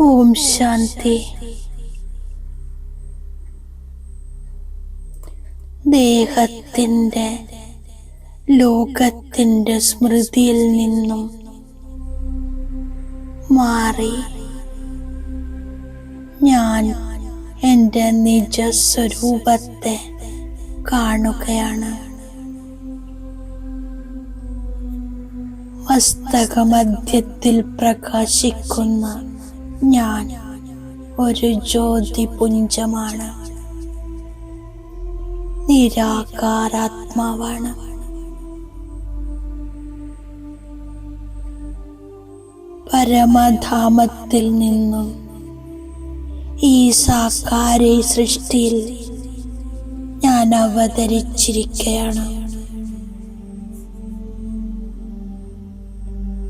ഓം ശാന്തി. ദേഹത്തിന്റെ ലോകത്തിന്റെ സ്മൃതിയിൽ നിന്നും മാറി ഞാൻ എന്റെ നിജസ്വരൂപത്തെ കാണുകയാണ്. മസ്തകമധ്യത്തിൽ പ്രകാശിക്കുന്ന ഞാൻ ഒരു ജ്യോതിപുഞ്ചമാണ് നിരാകാരാത്മാവാണ്. പരമധാമത്തിൽ നിന്നും ഈ സാകാര സൃഷ്ടിയിൽ ഞാൻ അവതരിച്ചിരിക്കുകയാണ്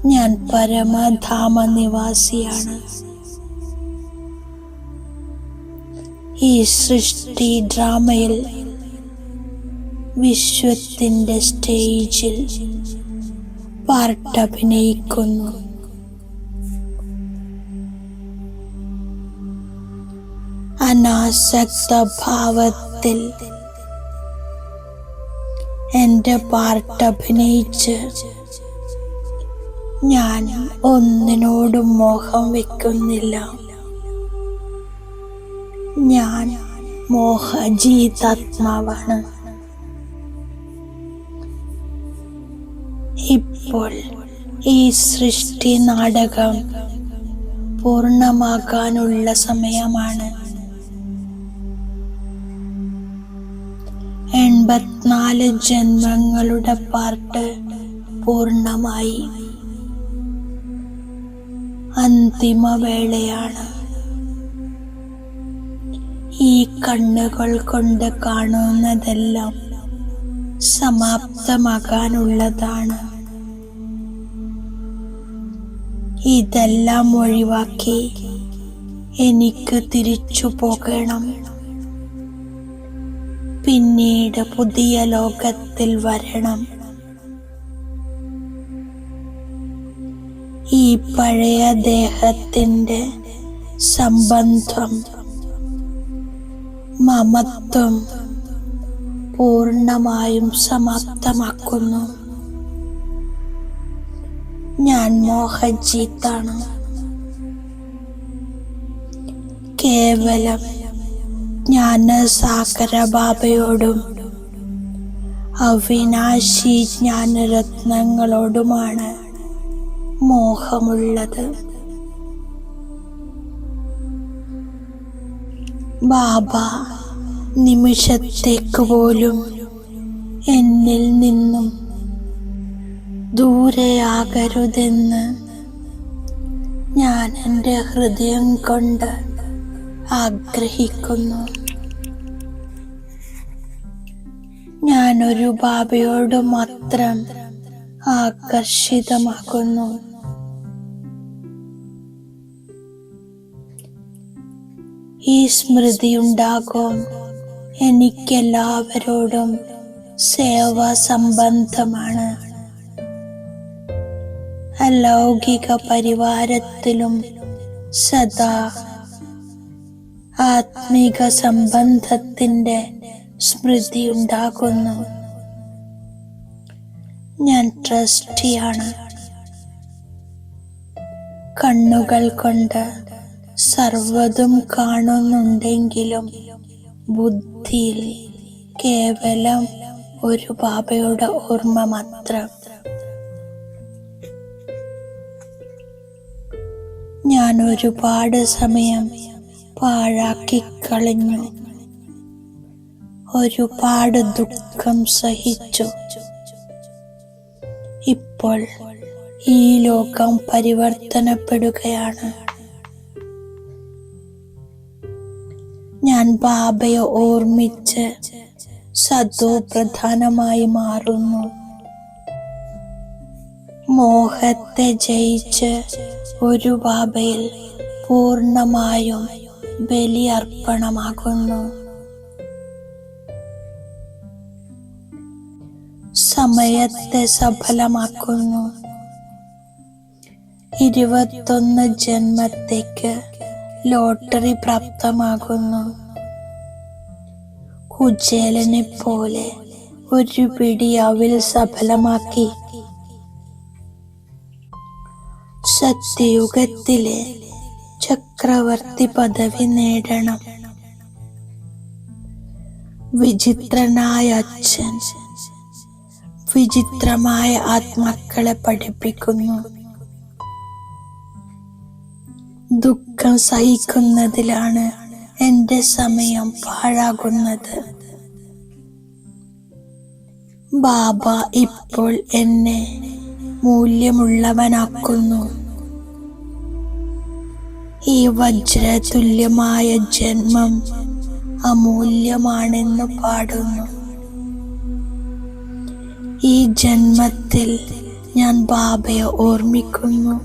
ഞാൻ പരമധാമ നിവാസിയാണ് ഈ സൃഷ്ടി ഡ്രാമയിൽ വിശ്വത്തിന്റെ സ്റ്റേജിൽ പാർട്ടഭിനയിക്കുന്നു. അനാസക്ത ഭാവത്തിൽ എന്റെ പാർട്ടഭിനയിച്ച് ഞാൻ ഒന്നിനോടും മോഹം വെക്കുന്നില്ല. ഞാൻ മോഹജീതാത്മാവാണ്. ഇപ്പോൾ ഈ സൃഷ്ടി നാടകം പൂർണമാകാനുള്ള സമയമാണ്. എൺപത്തിനാല് ജന്മങ്ങളുടെ പാർട്ട് പൂർണമായി അന്തിമ വേളയാണ് ഈ കണ്ണുകൾ കൊണ്ട് കാണുന്നതെല്ലാം സമാപ്തമാകാനുള്ളതാണ്. ഇതെല്ലാം ഒഴിവാക്കി എനിക്ക് തിരിച്ചു പോകണം. പിന്നീട് പുതിയ ലോകത്തിൽ വരണം. ഈ പഴയ ദേഹത്തിന്റെ സംബന്ധം മമത്വം പൂർണമായും സമാപ്തമാക്കുന്നു. ഞാൻ മോഹൻജീത്താണ്. കേവലം ജ്ഞാനസാഗര ബാബയോടും അവിനാശി ജ്ഞാനരത്നങ്ങളോടുമാണ് മോഹമുള്ളത്. ബാബ നിമിഷത്തേക്ക് പോലും എന്നിൽ നിന്നും ദൂരെയാകരുതെന്ന് ഞാൻ എന്റെ ഹൃദയം കൊണ്ട് ആഗ്രഹിക്കുന്നു. ഞാനൊരു ബാബയോട് മാത്രം ആകർഷിതമാകുന്നു. ഈ സ്മൃതി ഉണ്ടാകും എനിക്കെല്ലാവരോടും സേവാ സംബന്ധമാണ്. അലൗകിക പരിവാരത്തിലും സദാ ആത്മീക സംബന്ധത്തിന്റെ സ്മൃതി ഉണ്ടാകുന്നു ഞാൻ ട്രസ്റ്റിയാണ്. കണ്ണുകൾ കൊണ്ട് സർവതും കാണുന്നുണ്ടെങ്കിലും ബുദ്ധിയിൽ കേവലം ഒരു ബാബയുടെ ഓർമ്മ മാത്രം. ഞാൻ ഒരുപാട് സമയം പാഴാക്കി കളഞ്ഞു. ഒരുപാട് ദുഃഖം സഹിച്ചു. ഇപ്പോൾ ഈ ലോകം പരിവർത്തനപ്പെടുകയാണ്. ഞാൻ ബാബയെ ഓർമ്മിച്ച് സദോ പ്രധാനമായി മാറുന്നു. മോഹത്തെ ജയിച്ച് ഒരു ബാബയിൽ പൂർണമായും ബലിയർപ്പണമാകുന്നു. സമയത്തെ സഫലമാക്കുന്നു. ഇരുപത്തൊന്ന് ജന്മത്തേക്ക് ലോട്ടറി പ്രാപ്തമാകുന്നു. കുചേലനെ പോലെ ഒരു പിടി അവിൽ സഫലമാക്കി. സത്യയുഗത്തിലെ ചക്രവർത്തി പദവി നേടണം. വിചിത്രനായ അച്ഛൻ വിചിത്രമായ ആത്മാക്കളെ പഠിപ്പിക്കുന്നു. ദുഃഖം സഹിക്കുന്നതിലാണ് എന്റെ സമയം പാഴാകുന്നത്. ബാബ ഇപ്പോൾ എന്നെ മൂല്യമുള്ളവനാക്കുന്നു. ഈ വജ്രതുല്യമായ ജന്മം അമൂല്യമാണെന്ന് പാടുന്നു. ഈ ജന്മത്തിൽ ഞാൻ ബാബയെ ഓർമ്മിക്കുന്നു.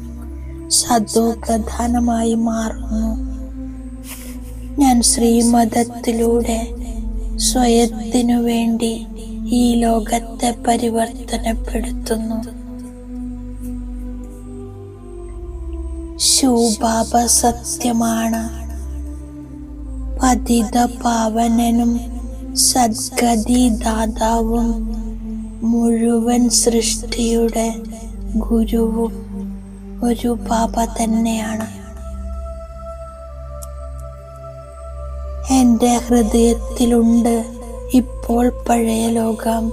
സദോ പ്രധാനമായി മാറുന്നു. ഞാൻ ശ്രീമതത്തിലൂടെ സ്വയത്തിനു വേണ്ടി ഈ ലോകത്തെ പരിവർത്തനപ്പെടുത്തുന്നു. ശിവബാബ സത്യമാണ്. പതിത പാവനനും സദ്ഗതി ദാതാവും മുഴുവൻ സൃഷ്ടിയുടെ ഗുരുവും ഒരു പാപ തന്നെയാണ്. എന്റെ ഹൃദയത്തിലുണ്ട് ഇപ്പോൾ പഴയ ലോകം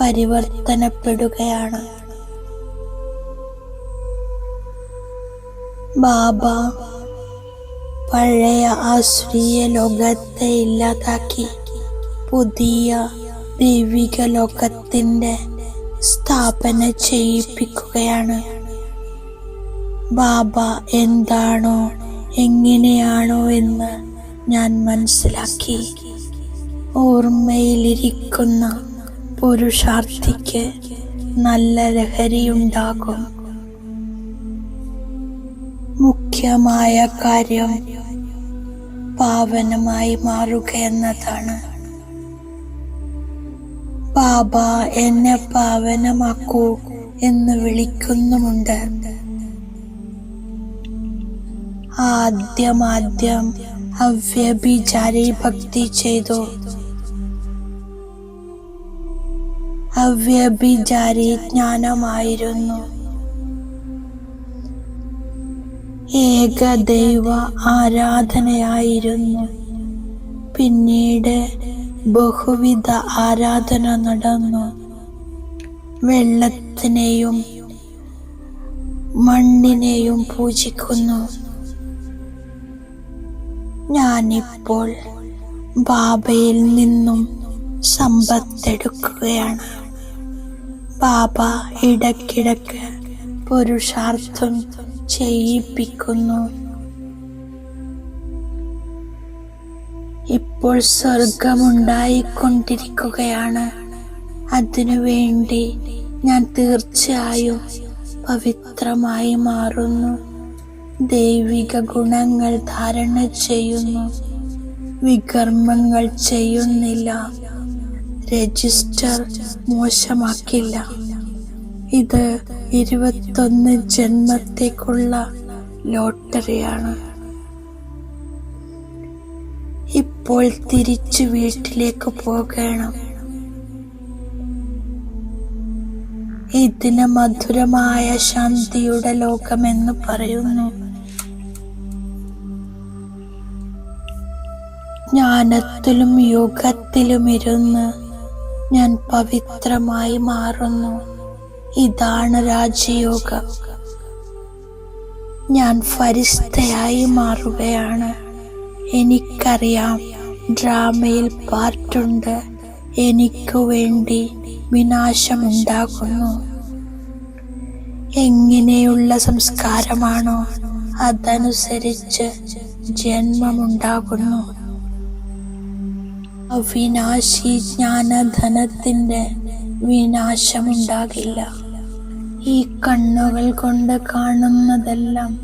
പരിവർത്തനപ്പെടുകയാണ്. ബാബ പഴയ ആശ്രീയ ലോകത്തെ ഇല്ലാതാക്കി. പുതിയ ദൈവിക ലോകത്തിന്റെ സ്ഥാപന ചെയ്യിപ്പിക്കുകയാണ്. ബാബ എന്താണോ എങ്ങനെയാണോ എന്ന് ഞാൻ മനസ്സിലാക്കി. ഓർമ്മയിലിരിക്കുന്ന പുരുഷാർത്ഥിക്ക് നല്ല ലഹരിയുണ്ടാകും. മുഖ്യമായ കാര്യം പാവനമായി മാറുക എന്നതാണ് ബാബ എന്നെ പാവനമാക്കൂ എന്ന് വിളിക്കുന്നുമുണ്ട്. ആദ്യമാദ്യം അവ്യഭിചാരി ഭക്തി ചെയ്തു. അവ്യഭിചാരി ജ്ഞാനമായിരുന്നു. ഏകദൈവ ആരാധനയായിരുന്നു. പിന്നീട് ബഹുവിധ ആരാധന നടന്നു. വെള്ളത്തിനെയും മണ്ണിനെയും പൂജിക്കുന്നു. ഞാനിപ്പോൾ ബാബയിൽ നിന്നും സമ്പത്തെടുക്കുകയാണ്. ബാബ ഇടക്കിടക്ക് പുരുഷാർത്ഥം ചെയ്യിപ്പിക്കുന്നു. ഇപ്പോൾ സ്വർഗമുണ്ടായിക്കൊണ്ടിരിക്കുകയാണ്. അതിനുവേണ്ടി ഞാൻ തീർച്ചയായും പവിത്രമായി മാറുന്നു. ദൈവിക ഗുണങ്ങൾ ധാരണ ചെയ്യുന്നു. വികർമ്മങ്ങൾ ചെയ്യുന്നില്ല. രജിസ്റ്റർ മോശമാക്കില്ല. ഇത് ഇരുപത്തൊന്ന് ജന്മത്തേക്കുള്ള ലോട്ടറിയാണ്. ഇപ്പോൾ തിരിച്ചു വീട്ടിലേക്ക് പോകണം. ഇതിന് മധുരമായ ശാന്തിയുടെ ലോകമെന്ന് പറയുന്നു. ജ്ഞാനത്തിലും യുഗത്തിലും ഇരുന്ന് ഞാൻ പവിത്രമായി മാറുന്നു. ഇതാണ് രാജയോഗം. ഞാൻ ഫരിസ്തയായി മാറുകയാണ്. എനിക്കറിയാം ഡ്രാമയിൽ പാർട്ടുണ്ട്. എനിക്കു വേണ്ടി വിനാശമുണ്ടാകുന്നു. എങ്ങനെയുള്ള സംസ്കാരമാണോ അതനുസരിച്ച് ജന്മമുണ്ടാകുന്നു. അവിനാശി ജ്ഞാനധനത്തിന്റെ വിനാശമുണ്ടാകില്ല. ഈ കണ്ണുകൾ കൊണ്ട് കാണുന്നതെല്ലാം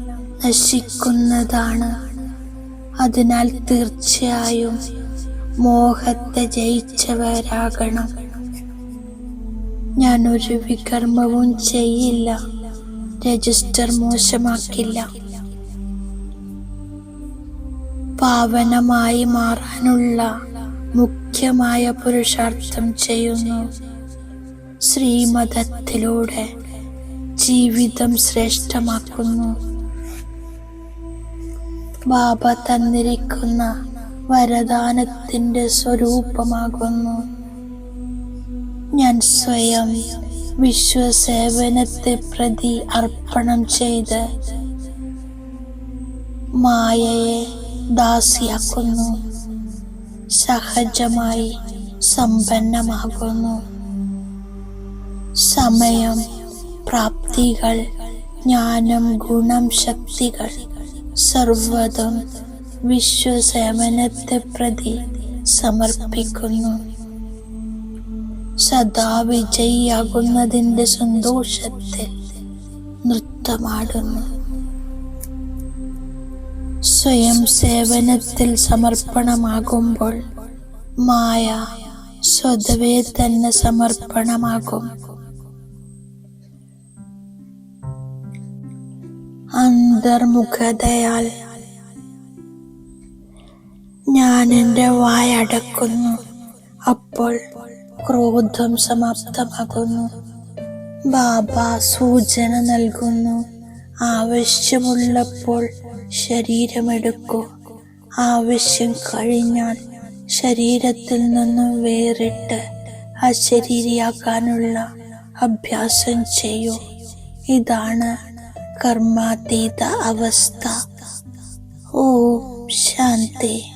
നശിക്കുന്നതാണ്. അതിനാൽ തീർച്ചയായും മോഹത്തെ ജയിച്ചവരാകണം. ഞാൻ ഒരു വികർമ്മവും ചെയ്യില്ല. രജിസ്റ്റർ മോശമാക്കില്ല. പാവനമായി മാറാനുള്ള മുഖ്യമായ പുരുഷാർത്ഥം ചെയ്യുന്നു. ശ്രീമതത്തിലൂടെ ജീവിതം ശ്രേഷ്ഠമാക്കുന്നു. ബാബ തന്നിരിക്കുന്ന വരദാനത്തിന്റെ സ്വരൂപമാകുന്നു. ഞാൻ സ്വയം വിശ്വസേവനത്തെ പ്രതി അർപ്പണം ചെയ്ത് മായയെ ദാസിയാക്കുന്നു. സഹജമായി സമ്പന്നമാകുന്നു. സമയം പ്രാപ്തികൾ ജ്ഞാനം ഗുണം ശക്തികൾ സർവതും വിശ്വസേവനത്തെ പ്രതി സമർപ്പിക്കുന്നു. സദാ വിജയിയാകുന്നതിന്റെ സന്തോഷത്തിൽ നൃത്തമാടുന്നു. സ്വയം സേവനത്തിൽ സമർപ്പണമാകുമ്പോൾ മായ സ്വതവേ തന്നെ സമർപ്പണമാകും. അന്തർമുഖതയാൽ ഞാൻ എന്റെ വായടക്കുന്നു അപ്പോൾ ക്രോധം സമാപ്തമാകുന്നു. ബാബ സൂചന നൽകുന്നു ആവശ്യമുള്ളപ്പോൾ ശരീരമെടുക്കൂ. ആവശ്യം കഴിഞ്ഞാൽ ശരീരത്തിൽ നിന്നും വേറിട്ട് അശരീരിയാക്കാനുള്ള അഭ്യാസം ചെയ്യൂ. ഇതാണ് കർമാതീത അവസ്ഥ. ഓ ശാന്തി.